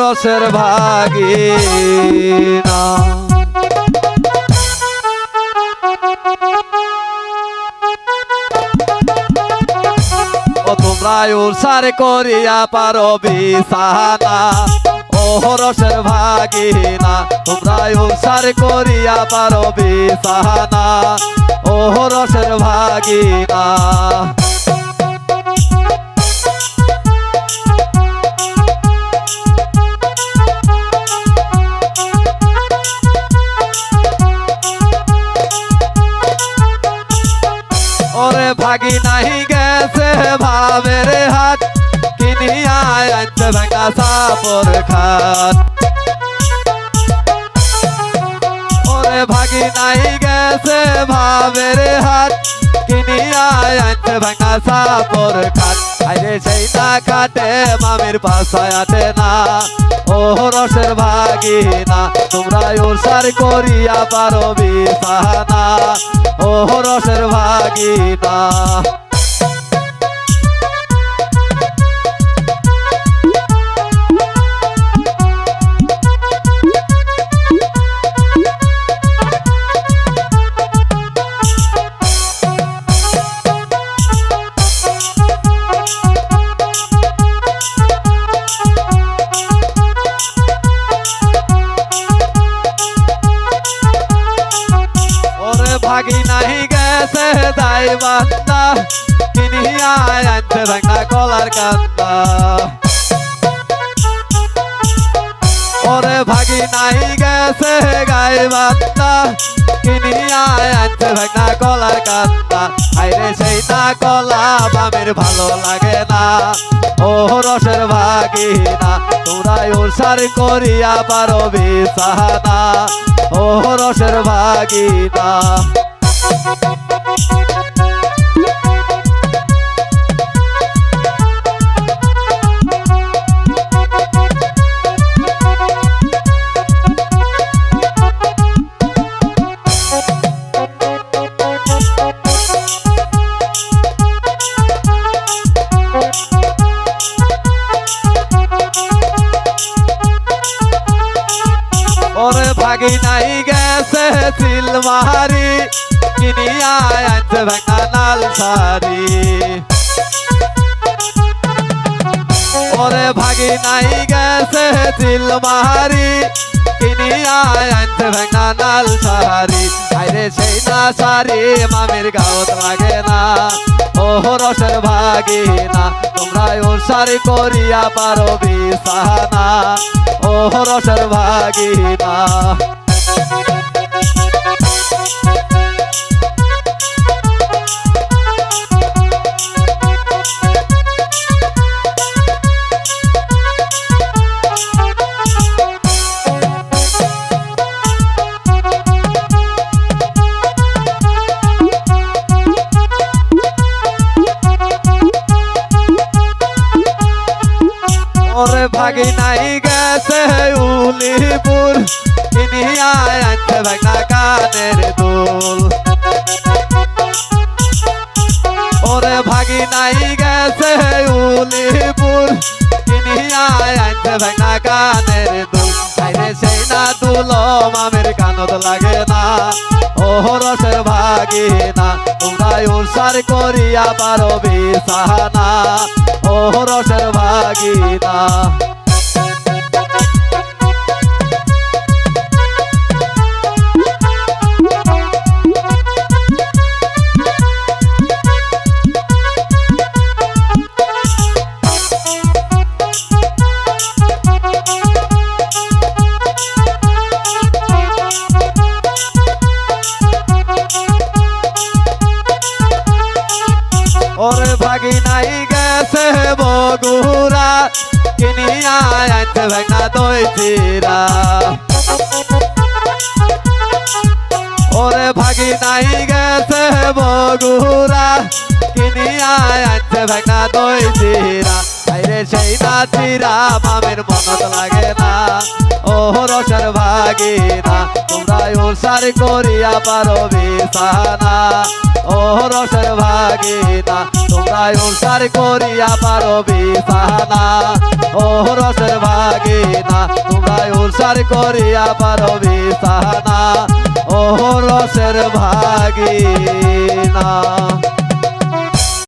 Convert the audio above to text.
রসের ভাগিনা। ও তোমরা উৎসার করিয়া পারো বিছানা। ও রসের ভাগিনা, তোমরা উৎসার করিয়া পারো বিছানা। ও রসের ভাগিনা। ওরে ভাগি নাহি গেছে ভাবের হাত কিনিয়া আনছে ভাঙা সাপর খাত ওরে ভাগি নাহি গেছে ভাবের হাত কিনিয়া আনছে ভাঙা সাপর আইরে সেই খাটে মামির পাশায় আটে না। ও রসের ভাগি না তোমরা ওরসার করিয়া পারো বিছানা। ও রসের ভাগি নাহি গেছে দাই বান্দা কিনিয়া কান্দা। ওরে ভাগি নাহি গেছে গাই বান্দা কিনিয়া আনছে ভাঙা কলার কান্দা। আইরে সেই না কলা বামের ভালো লাগে না। ও রসের ভাগি না তোমরা উৎসার করিয়া পারো বিছানা ও রসের ভাগি না নাই গেছে সিলমারি কিনিয়া আনছে ভাঙা লাল শাড়ি। ওরে ভাগি নাই গেছে সিলমারি কিনিয়া আনছে ভাঙা লাল শাড়ি। আইরে সেই না শাড়ি, মামির গাওত লাগে না। রসের ভাগি না তোমরা শাড়ি করিয়া পারো বিছানা। ও রসের ভাগি না ওরে ভাগি নাই গেছে উলিপুর কিনিয়া আনছে ভাগনা কানের দুল ওরে ভাগি নাই গেছে উলিপুর কিনিয়া আনছে ভাগনা কানের দুল আইরে সেই না দুল মামের কানত লাগে না ও রসের ভাগি না তোমরা উৎসার করিয়া পারো বিছানা ও রসের ভাগি না ওরে ভাগি নাই গেছে বগুড়া। কিনিয়া আনছে ভাগনা দই চিরা। ওরে ভাগি নাই গেছে বগুড়া। কিনিয়া আনছে ভাগনা দই আইরে সেই না চিরা মামের মনত লাগে না। ও রসের ভাগি না তোমরা উৎসার করিয়া পারো বিছানা। ও রসের ভাগিনা তোমরা উৎসার করিয়া পারো বিছানা। ও রসের ভাগিনা তোমরা উৎসার করিয়া পারো বিছানা। ও রসের ভাগিনা।